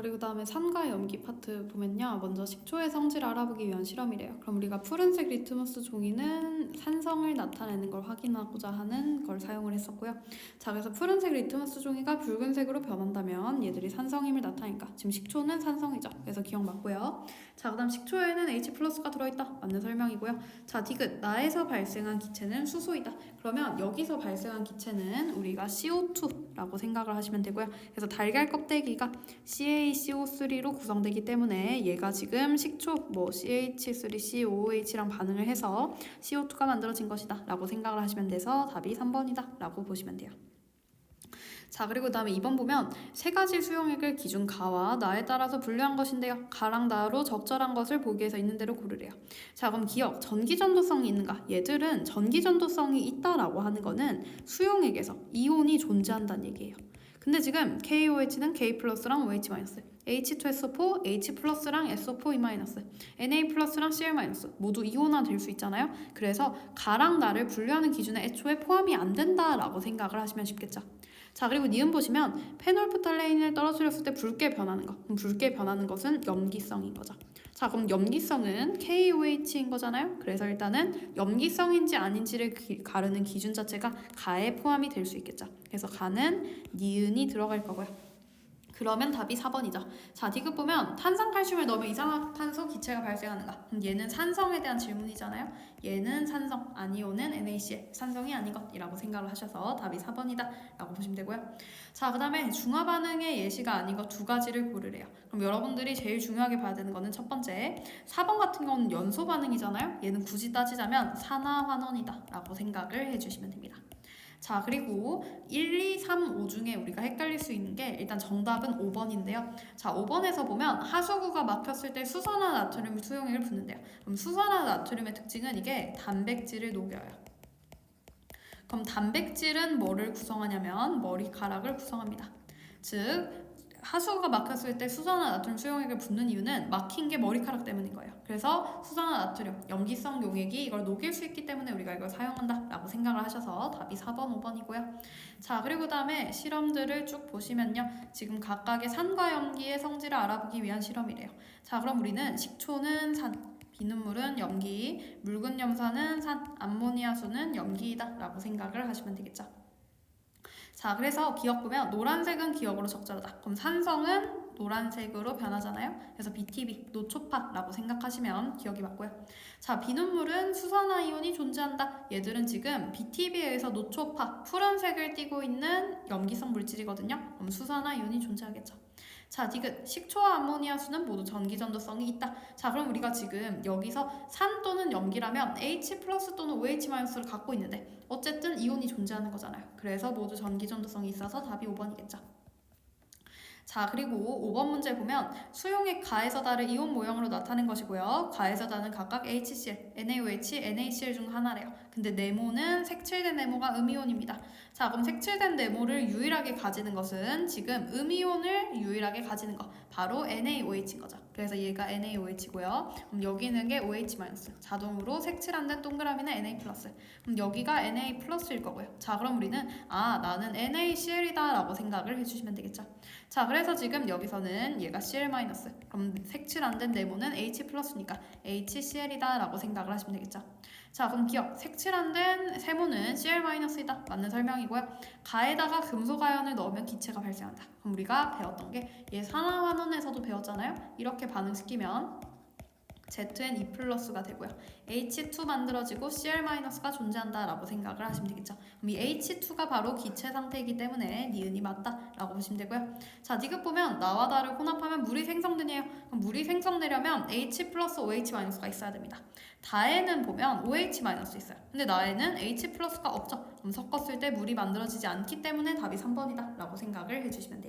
그리고 다음에 산과 염기 파트 보면요. 먼저 식초의 성질을 알아보기 위한 실험이래요. 그럼 우리가 푸른색 리트머스 종이는 산성을 나타내는 걸 확인하고자 하는 걸 사용을 했었고요. 자, 그래서 푸른색 리트머스 종이가 붉은색으로 변한다면 얘들이 산성임을 나타내니까 지금 식초는 산성이죠. 그래서 기억 맞고요. 자, 그다음 식초에는 H 플러스가 들어있다. 맞는 설명이고요. 자, 디귿 나에서 발생한 기체는 수소이다. 그러면 여기서 발생한 기체는 우리가 CO2라고 생각을 하시면 되고요. 그래서 달걀 껍데기가 CaCO3로 구성되기 때문에 얘가 지금 식초 뭐 CH3COOH랑 반응을 해서 CO2가 만들어진 것이다 라고 생각을 하시면 돼서 답이 3번이다 라고 보시면 돼요. 자 그리고 그 다음에 2번 보면 세 가지 수용액을 기준 가와 나에 따라서 분류한 것인데요. 가랑 나로 적절한 것을 보기에서 있는 대로 고르래요. 자 그럼 기억 전기 전도성이 있는가? 얘들은 전기 전도성이 있다라고 하는 거는 수용액에서 이온이 존재한다는 얘기예요. 근데 지금 KOH는 K 플러스랑 OH 마이너스, H2SO4, H 플러스랑 SO4 E 마이너스, Na 플러스랑 Cl 마이너스 모두 이온화 될 수 있잖아요. 그래서 가랑 나를 분류하는 기준에 애초에 포함이 안 된다라고 생각을 하시면 쉽겠죠. 자 그리고 니은 보시면 페놀프탈레인을 떨어뜨렸을 때 붉게 변하는 것. 붉게 변하는 것은 염기성인 거죠. 자 그럼 염기성은 KOH인 거잖아요. 그래서 일단은 염기성인지 아닌지를 기- 가르는 기준 자체가 가에 포함이 될 수 있겠죠. 그래서 가는 니은이 들어갈 거고요. 그러면 답이 4번이죠. 자, 디귿 보면 탄산칼슘을 넣으면 이산화탄소 기체가 발생하는가? 얘는 산성에 대한 질문이잖아요. 얘는 산성, 아니오는 NaCl, 산성이 아닌 것이라고 생각을 하셔서 답이 4번이다 라고 보시면 되고요. 자, 그 다음에 중화 반응의 예시가 아닌 것 두 가지를 고르래요. 그럼 여러분들이 제일 중요하게 봐야 되는 거는 첫 번째, 4번 같은 경우는 연소 반응이잖아요. 얘는 굳이 따지자면 산화환원이다 라고 생각을 해주시면 됩니다. 자, 그리고 1, 2, 3, 5 중에 우리가 헷갈릴 수 있는 게 일단 정답은 5번인데요. 자, 5번에서 보면 하수구가 막혔을 때 수소나 나트륨 수용액을 붓는데요. 그럼 수소나 나트륨의 특징은 이게 단백질을 녹여요. 그럼 단백질은 뭐를 구성하냐면 머리카락을 구성합니다. 즉 하수구가 막혔을 때 수소나 나트륨 수용액을 붓는 이유는 막힌 게 머리카락 때문인 거예요. 그래서 수소나 나트륨, 염기성 용액이 이걸 녹일 수 있기 때문에 우리가 이걸 사용한다 라고 생각을 하셔서 답이 4번, 5번이고요. 자, 그리고 다음에 실험들을 쭉 보시면요. 지금 각각의 산과 염기의 성질을 알아보기 위한 실험이래요. 자, 그럼 우리는 식초는 산, 비눗물은 염기, 묽은 염산은 산, 암모니아수는 염기이다 라고 생각을 하시면 되겠죠. 자, 그래서 기억 보면 노란색은 기억으로 적절하다. 그럼 산성은 노란색으로 변하잖아요. 그래서 BTB, 노초파라고 생각하시면 기억이 맞고요. 자, 비눗물은 수산화이온이 존재한다. 얘들은 지금 BTB에 의해서 노초파, 푸른색을 띠고 있는 염기성 물질이거든요. 그럼 수산화이온이 존재하겠죠. 자, 디귿 식초와 암모니아 수는 모두 전기전도성이 있다. 자, 그럼 우리가 지금 여기서 산 또는 염기라면 H 플러스 또는 OH 마이너스를 갖고 있는데 어쨌든 이온이 존재하는 거잖아요. 그래서 모두 전기전도성이 있어서 답이 5번이겠죠. 자, 그리고 5번 문제 보면 수용액 가에서 달을 이온 모형으로 나타낸 것이고요. 가에서 달은 각각 HCl, NaOH, NaCl 중 하나래요. 근데 네모는 색칠된 네모가 음이온입니다. 자, 그럼 색칠된 네모를 유일하게 가지는 것은 지금 음이온을 유일하게 가지는 것, 바로 NaOH인 거죠. 그래서 얘가 NaOH고요. 그럼 여기 있는 게 OH. 자동으로 색칠 안된 동그라미는 Na. 그럼 여기가 Na 플러스일 거고요. 자, 그럼 우리는 아, 나는 NaCl이다라고 생각을 해 주시면 되겠죠. 자, 그래서 지금 여기서는 얘가 Cl. 그럼 색칠 안 된 네모는 H 플러스니까 HCl이다라고 생각을 하시면 되겠죠. 자, 그럼 기억. 색칠 안된 세모는 Cl 마이너스이다. 맞는 설명이고요. 가에다가 금속 아연을 넣으면 기체가 발생한다. 그럼 우리가 배웠던 게 얘 산화환원에서도 배웠잖아요. 이렇게 반응시키면 ZN2 플러스가 되고요. H2 만들어지고 Cl-가 존재한다라고 생각을 하시면 되겠죠. 그럼 이 H2가 바로 기체 상태이기 때문에 니은이 맞다라고 보시면 되고요. 자, 디귿 보면 나와 달을 혼합하면 물이 생성되네요. 그럼 물이 생성되려면 H 플러스 OH-가 있어야 됩니다. 다에는 보면 OH- 있어요. 근데 나에는 H 플러스가 없죠. 그럼 섞었을 때 물이 만들어지지 않기 때문에 답이 3번이다라고 생각을 해주시면 돼요.